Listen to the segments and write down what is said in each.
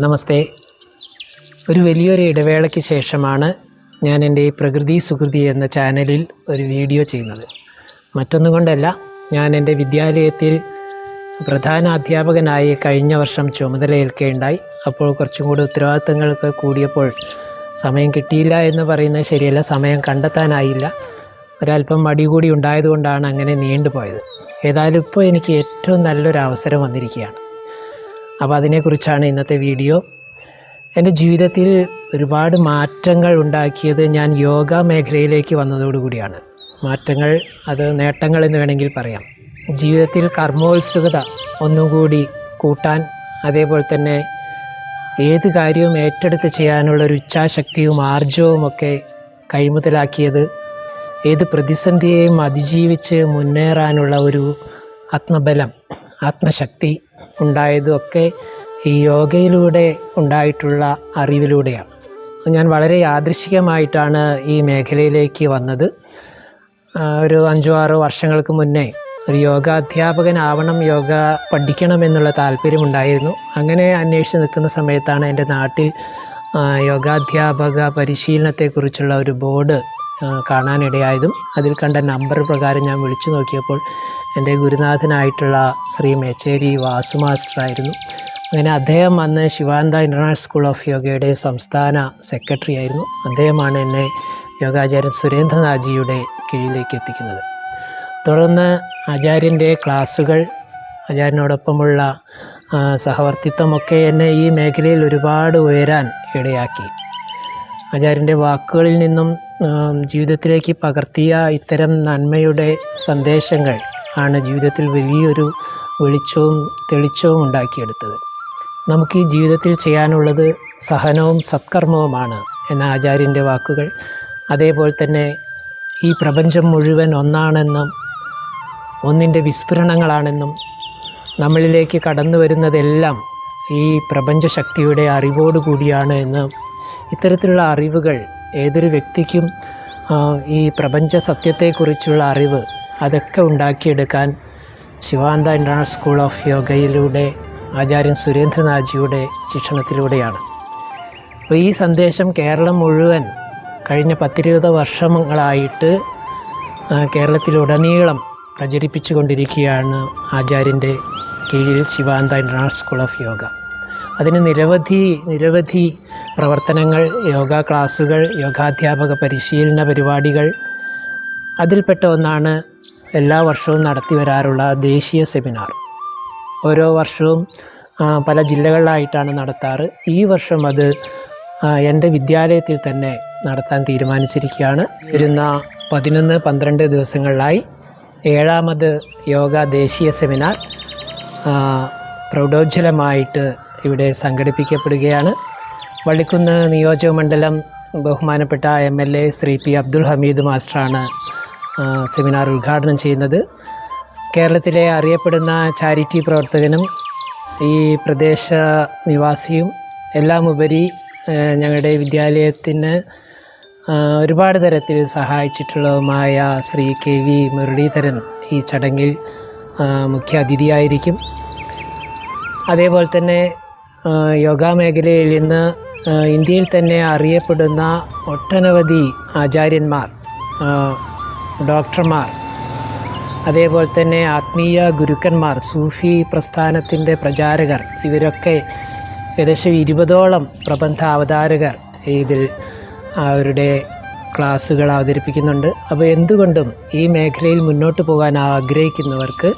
നമസ്തേ. ഒരു വലിയൊരു ഇടവേളയ്ക്ക് ശേഷമാണ് ഞാൻ എന്റെ ഈ പ്രകൃതി സുഹൃതി എന്ന ചാനലിൽ ഒരു വീഡിയോ ചെയ്യുന്നത്. മറ്റൊന്നും കൊണ്ടല്ല ഞാൻ എന്റെ വിദ്യാലയത്തിൽ പ്രധാന അധ്യാപകനായി കഴിഞ്ഞ വർഷം ചുമതലയേൽക്കുകയുണ്ടായി അപ്പോൾ കുറച്ചും കൂടി ഉത്തരവാദിത്തങ്ങളൊക്കെ കൂടിയപ്പോൾ സമയം കിട്ടിയില്ല എന്ന് പറയുന്നത് ശരിയല്ല. സമയം കണ്ടെത്താനായില്ല. ഒരല്പം മടി കൂടി ഉണ്ടായതുകൊണ്ടാണ് അങ്ങനെ നീണ്ടുപോയത്. ഏതായാലും ഇപ്പോൾ എനിക്ക് ഏറ്റവും നല്ലൊരു അവസരം വന്നിരിക്കുകയാണ്. അപ്പോൾ അതിനെക്കുറിച്ചാണ് ഇന്നത്തെ വീഡിയോ. എന്റെ ജീവിതത്തിൽ ഒരുപാട് മാറ്റങ്ങൾ ഉണ്ടാക്കിയത് ഞാൻ യോഗ മേഖലയിലേക്ക് വന്നതോടുകൂടിയാണ് മാറ്റങ്ങൾ അത് നേട്ടങ്ങൾ എന്ന് വേണമെങ്കിൽ പറയാം. ജീവിതത്തിൽ കർമ്മോത്സുകത ഒന്നുകൂടി കൂട്ടാൻ അതേപോലെ തന്നെ ഏത് കാര്യവും ഏറ്റെടുത്ത് ചെയ്യാനുള്ളൊരു ഇച്ഛാശക്തിയും ആർജവും ഒക്കെ കൈമുതലാക്കിയത് ഏത് പ്രതിസന്ധിയെയും അതിജീവിച്ച് മുന്നേറാനുള്ള ഒരു ആത്മബലം ആത്മശക്തി ഉണ്ടായതൊക്കെ ഈ യോഗയിലൂടെ ഉണ്ടായിട്ടുള്ള അറിവിലൂടെയാണ്. ഞാൻ വളരെ യാദൃശികമായിട്ടാണ് ഈ മേഖലയിലേക്ക് വന്നത്. ഒരു അഞ്ചോ ആറോ വർഷങ്ങൾക്ക് മുന്നേ ഒരു യോഗ അധ്യാപകനാവണം യോഗ പഠിക്കണമെന്നുള്ള താല്പര്യമുണ്ടായിരുന്നു. അങ്ങനെ അന്വേഷിച്ച് നിൽക്കുന്ന സമയത്താണ് എന്റെ നാട്ടിൽ യോഗാധ്യാപക പരിശീലനത്തെക്കുറിച്ചുള്ള ഒരു ബോർഡ് കാണാനിടയായതും അതിൽ കണ്ട നമ്പർ പ്രകാരം ഞാൻ വിളിച്ചു നോക്കിയപ്പോൾ എന്റെ ഗുരുനാഥനായിട്ടുള്ള ശ്രീ മെച്ചേരി വാസു മാസ്റ്ററായിരുന്നു അങ്ങനെ അദ്ദേഹം അന്ന് ശിവാനന്ദ ഇന്റർനാഷണൽ സ്കൂൾ ഓഫ് യോഗയുടെ സംസ്ഥാന സെക്രട്ടറി ആയിരുന്നു. അദ്ദേഹമാണ് എന്നെ യോഗാചാര്യൻ സുരേന്ദ്രനാഥ്ജിയുടെ കീഴിലേക്ക് എത്തിക്കുന്നത്. തുടർന്ന് ആചാര്യന്റെ ക്ലാസ്സുകൾ ആചാര്യനോടൊപ്പമുള്ള സഹവർത്തിത്വമൊക്കെ എന്നെ ഈ മേഖലയിൽ ഒരുപാട് ഉയരാൻ ഇടയാക്കി. ആചാര്യന്റെ വാക്കുകളിൽ നിന്നും ജീവിതത്തിലേക്ക് പകർത്തിയ ഇത്തരം നന്മയുടെ സന്ദേശങ്ങൾ ആണ് ജീവിതത്തിൽ വലിയൊരു വെളിച്ചവും തെളിച്ചവും ഉണ്ടാക്കിയെടുത്തത്. നമുക്ക് ഈ ജീവിതത്തിൽ ചെയ്യാനുള്ളത് സഹനവും സത്കർമ്മവുമാണ് എന്ന ആചാര്യന്റെ വാക്കുകൾ. അതേപോലെ തന്നെ ഈ പ്രപഞ്ചം മുഴുവൻ ഒന്നാണെന്നും ഒന്നിന്റെ വിസ്ഫുരണങ്ങളാണെന്നും നമ്മളിലേക്ക് കടന്നു വരുന്നതെല്ലാം ഈ പ്രപഞ്ചശക്തിയുടെ അറിവോടുകൂടിയാണ് എന്നും ഇത്തരത്തിലുള്ള അറിവുകൾ ഏതൊരു വ്യക്തിക്കും ഈ പ്രപഞ്ച സത്യത്തെക്കുറിച്ചുള്ള അറിവ് അതൊക്കെ ഉണ്ടാക്കിയെടുക്കാൻ ശിവാനന്ദ ഇന്റർനാഷണൽ സ്കൂൾ ഓഫ് യോഗയിലൂടെ ആചാര്യൻ സുരേന്ദ്രനാജിയുടെ ശിക്ഷണത്തിലൂടെയാണ്. അപ്പോൾ ഈ സന്ദേശം കേരളം മുഴുവൻ കഴിഞ്ഞ പത്തിരുപത് വർഷങ്ങളായിട്ട് കേരളത്തിലുടനീളം പ്രചരിപ്പിച്ചു കൊണ്ടിരിക്കുകയാണ് ആചാര്യന്റെ കീഴിൽ Sivananda international school of yoga. അതിന് നിരവധി നിരവധി പ്രവർത്തനങ്ങൾ യോഗ ക്ലാസ്സുകൾ യോഗാധ്യാപക പരിശീലന പരിപാടികൾ. അതിൽപ്പെട്ട ഒന്നാണ് എല്ലാ വർഷവും നടത്തി വരാറുള്ള ദേശീയ സെമിനാർ. ഓരോ വർഷവും പല ജില്ലകളിലായിട്ടാണ് നടത്താറ്. ഈ വർഷം അത് എന്റെ വിദ്യാലയത്തിൽ തന്നെ നടത്താൻ തീരുമാനിച്ചിരിക്കുകയാണ്. വരുന്ന പതിനൊന്ന് പന്ത്രണ്ട് ദിവസങ്ങളിലായി ഏഴാമത് യോഗ ദേശീയ സെമിനാർ പ്രൗഢോജ്ജലമായിട്ട് ഇവിടെ സംഘടിപ്പിക്കപ്പെടുകയാണ്. വള്ളിക്കുന്ന് നിയോജക മണ്ഡലം ബഹുമാനപ്പെട്ട M L A Shri P Abdul Hameed മാസ്റ്ററാണ് seminar ഉദ്ഘാടനം ചെയ്യുന്നത്. കേരളത്തിലെ അറിയപ്പെടുന്ന ചാരിറ്റി പ്രവർത്തകനും ഈ പ്രദേശ നിവാസിയും എല്ലാം ഉപരി ഞങ്ങളുടെ വിദ്യാലയത്തിന് ഒരുപാട് തരത്തിൽ സഹായിച്ചിട്ടുള്ളതുമായ ശ്രീ കെ വി മുരളീധരൻ ഈ ചടങ്ങിൽ മുഖ്യ അതിഥിയായിരിക്കും അതേപോലെ തന്നെ യോഗാ മേഖലയിൽ ഇന്ന് ഇന്ത്യയിൽ തന്നെ അറിയപ്പെടുന്ന ഒട്ടനവധി ആചാര്യന്മാർ ഡോക്ടർമാർ അതേപോലെ തന്നെ ആത്മീയ ഗുരുക്കന്മാർ സൂഫി പ്രസ്ഥാനത്തിന്റെ പ്രചാരകർ ഇവരൊക്കെ ഏകദേശം ഇരുപതോളം പ്രബന്ധ അവതാരകർ ഇതിൽ അവരുടെ ക്ലാസ്സുകൾ അവതരിപ്പിക്കുന്നുണ്ട്. അപ്പോൾ എന്തുകൊണ്ടും ഈ മേഖലയിൽ മുന്നോട്ട് പോകാൻ ആഗ്രഹിക്കുന്നവർക്ക്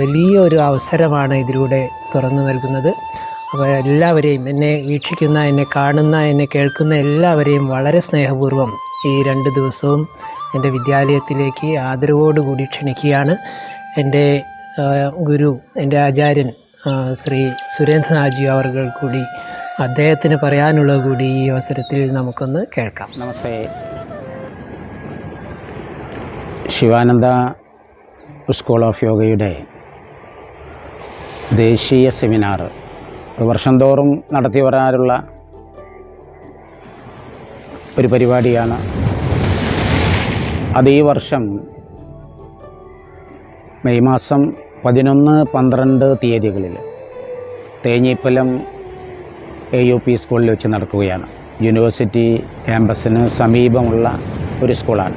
വലിയൊരു അവസരമാണ് ഇതിലൂടെ തുറന്നു നൽകുന്നത്. അപ്പോൾ എല്ലാവരെയും എന്നെ വീക്ഷിക്കുന്ന എന്നെ കാണുന്ന എന്നെ കേൾക്കുന്ന എല്ലാവരെയും വളരെ സ്നേഹപൂർവം ഈ രണ്ട് ദിവസവും എന്റെ വിദ്യാലയത്തിലേക്ക് ആദരവോടുകൂടി ക്ഷണിക്കുകയാണ്. എന്റെ ഗുരു എന്റെ ആചാര്യൻ ശ്രീ സുരേന്ദ്രനാജി അവർകൾ കൂടി അദ്ദേഹത്തിന് പറയാനുള്ളത് കൂടി ഈ അവസരത്തിൽ നമുക്കൊന്ന് കേൾക്കാം. നമസ്തേ. ശിവാനന്ദ സ്കൂൾ ഓഫ് യോഗയുടെ ദേശീയ സെമിനാർ വർഷം തോറും നടത്തി വരാറുള്ള ഒരു പരിപാടിയാണ്. അത് ഈ വർഷം മെയ് മാസം പതിനൊന്ന് പന്ത്രണ്ട് തീയതികളിൽ തേഞ്ഞിപ്പലം എ യു പി സ്കൂളിൽ വെച്ച് നടക്കുകയാണ്. യൂണിവേഴ്സിറ്റി ക്യാമ്പസിന് സമീപമുള്ള ഒരു സ്കൂളാണ്.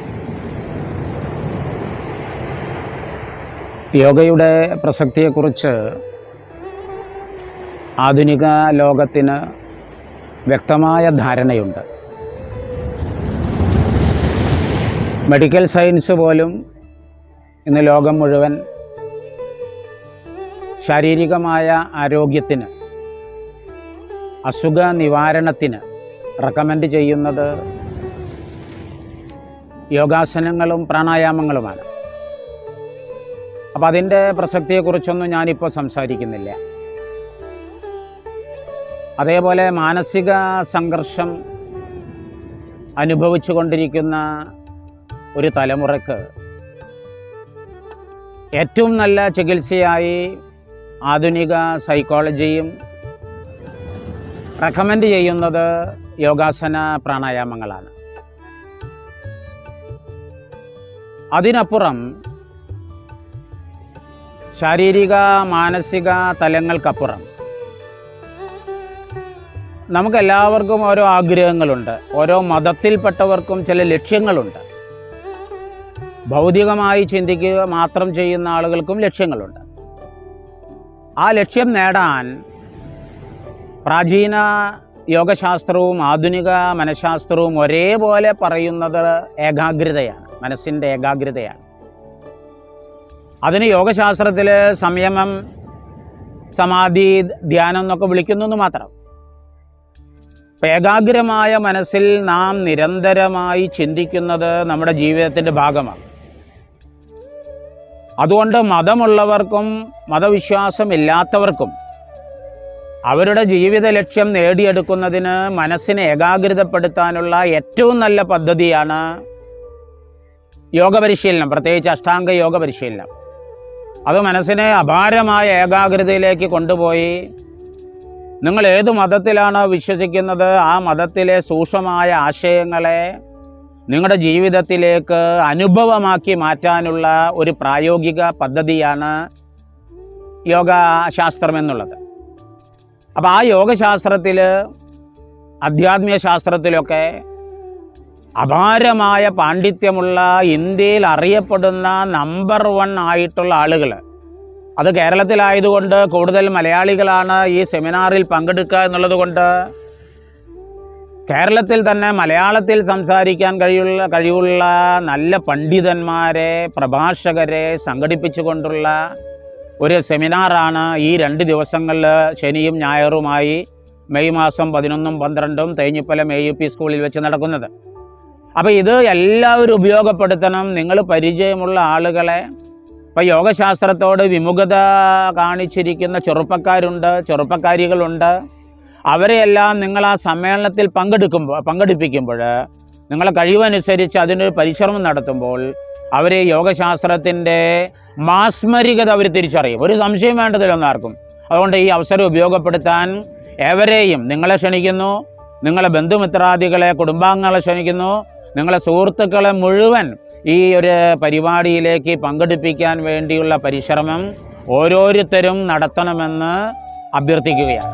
യോഗയുടെ പ്രസക്തിയെക്കുറിച്ച് ആധുനിക ലോകത്തിന് വ്യക്തമായ ധാരണയുണ്ട്. മെഡിക്കൽ സയൻസ് പോലും ഇന്ന് ലോകം മുഴുവൻ ശാരീരികമായ ആരോഗ്യത്തിന് അസുഖ നിവാരണത്തിന് റെക്കമെൻഡ് ചെയ്യുന്നത് യോഗാസനങ്ങളും പ്രാണായാമങ്ങളുമാണ്. അപ്പോൾ അതിന്റെ പ്രസക്തിയെക്കുറിച്ചൊന്നും ഞാനിപ്പോൾ സംസാരിക്കുന്നില്ല. അതേപോലെ മാനസിക സംഘർഷം അനുഭവിച്ചു കൊണ്ടിരിക്കുന്ന ഒരു തലമുറയ്ക്ക് ഏറ്റവും നല്ല ചികിത്സയായി ആധുനിക സൈക്കോളജിയും റെക്കമെൻഡ് ചെയ്യുന്നത് യോഗാസന പ്രാണായാമങ്ങളാണ്. അതിനപ്പുറം ശാരീരിക മാനസിക തലങ്ങൾക്കപ്പുറം നമുക്കെല്ലാവർക്കും ഓരോ ആഗ്രഹങ്ങളുണ്ട്. ഓരോ മതത്തിൽപ്പെട്ടവർക്കും ചില ലക്ഷ്യങ്ങളുണ്ട്. ഭൗതികമായി ചിന്തിക്കുക മാത്രം ചെയ്യുന്ന ആളുകൾക്കും ലക്ഷ്യങ്ങളുണ്ട്. ആ ലക്ഷ്യം നേടാൻ പ്രാചീന യോഗശാസ്ത്രവും ആധുനിക മനഃശാസ്ത്രവും ഒരേപോലെ പറയുന്നത് ഏകാഗ്രതയാണ് മനസ്സിന്റെ ഏകാഗ്രതയാണ്. അതിന് യോഗശാസ്ത്രത്തിൽ സംയമം സമാധി ധ്യാനം എന്നൊക്കെ വിളിക്കുന്നു മാത്രം. ഏകാഗ്രമായ മനസ്സിൽ നാം നിരന്തരമായി ചിന്തിക്കുന്നത് നമ്മുടെ ജീവിതത്തിന്റെ ഭാഗമാണ്. അതുകൊണ്ട് മതമുള്ളവർക്കും മതവിശ്വാസമില്ലാത്തവർക്കും അവരുടെ ജീവിത ലക്ഷ്യം നേടിയെടുക്കുന്നതിന് മനസ്സിനെ ഏകാഗ്രതപ്പെടുത്താനുള്ള ഏറ്റവും നല്ല പദ്ധതിയാണ് യോഗ പരിശീലനം പ്രത്യേകിച്ച് അഷ്ടാംഗ യോഗ പരിശീലനം അത് മനസ്സിനെ അപാരമായ ഏകാഗ്രതയിലേക്ക് കൊണ്ടുപോയി നിങ്ങൾ ഏത് മതത്തിലാണ് വിശ്വസിക്കുന്നത്? ആ മതത്തിലെ സൂക്ഷ്മമായ ആശയങ്ങളെ നിങ്ങളുടെ ജീവിതത്തിലേക്ക് അനുഭവമാക്കി മാറ്റാനുള്ള ഒരു പ്രായോഗിക പദ്ധതിയാണ് യോഗശാസ്ത്രം എന്നുള്ളത്. അപ്പോൾ ആ യോഗശാസ്ത്രത്തിൽ ആധ്യാത്മിക ശാസ്ത്രത്തിലൊക്കെ അപാരമായ പാണ്ഡിത്യമുള്ള ഇന്ത്യയിൽ അറിയപ്പെടുന്ന നമ്പർ വൺ ആയിട്ടുള്ള ആളുകൾ അത് കേരളത്തിലായതുകൊണ്ട് കൂടുതൽ മലയാളികളാണ് ഈ സെമിനാറിൽ പങ്കെടുക്കുക എന്നുള്ളതുകൊണ്ട് കേരളത്തിൽ തന്നെ മലയാളത്തിൽ സംസാരിക്കാൻ കഴിയുള്ള കഴിവുള്ള നല്ല പണ്ഡിതന്മാരെ പ്രഭാഷകരെ സംഘടിപ്പിച്ചുകൊണ്ടുള്ള ഒരു സെമിനാറാണ് ഈ രണ്ട് ദിവസങ്ങളിൽ ശനിയും ഞായറുമായി മെയ് മാസം പതിനൊന്നും പന്ത്രണ്ടും തേഞ്ഞിപ്പലം എ യു പി സ്കൂളിൽ വെച്ച് നടക്കുന്നത്. അപ്പോൾ ഇത് എല്ലാവരും ഉപയോഗപ്പെടുത്തണം. നിങ്ങൾ പരിചയമുള്ള ആളുകളെ ഇപ്പോൾ യോഗശാസ്ത്രത്തോട് വിമുഖത കാണിച്ചിരിക്കുന്ന ചെറുപ്പക്കാരുണ്ട് ചെറുപ്പക്കാരികളുണ്ട്. അവരെയെല്ലാം നിങ്ങൾ ആ സമ്മേളനത്തിൽ പങ്കെടുക്കുമ്പോൾ പങ്കെടുപ്പിക്കുമ്പോൾ നിങ്ങളെ കഴിവനുസരിച്ച് അതിനൊരു പരിശ്രമം നടത്തുമ്പോൾ അവരെ യോഗശാസ്ത്രത്തിന്റെ മാസ്മരികത അവർ തിരിച്ചറിയും. ഒരു സംശയം വേണ്ടതില്ലൊന്നും ആർക്കും. അതുകൊണ്ട് ഈ അവസരം ഉപയോഗപ്പെടുത്താൻ എവരെയും നിങ്ങളെ ക്ഷണിക്കുന്നു. നിങ്ങളെ ബന്ധുമിത്രാദികളെ കുടുംബാംഗങ്ങളെ ക്ഷണിക്കുന്നു. നിങ്ങളെ സുഹൃത്തുക്കളെ മുഴുവൻ ഈ ഒരു പരിപാടിയിലേക്ക് പങ്കെടുപ്പിക്കാൻ വേണ്ടിയുള്ള പരിശ്രമം ഓരോരുത്തരും നടത്തണമെന്ന് അഭ്യർത്ഥിക്കുകയാണ്.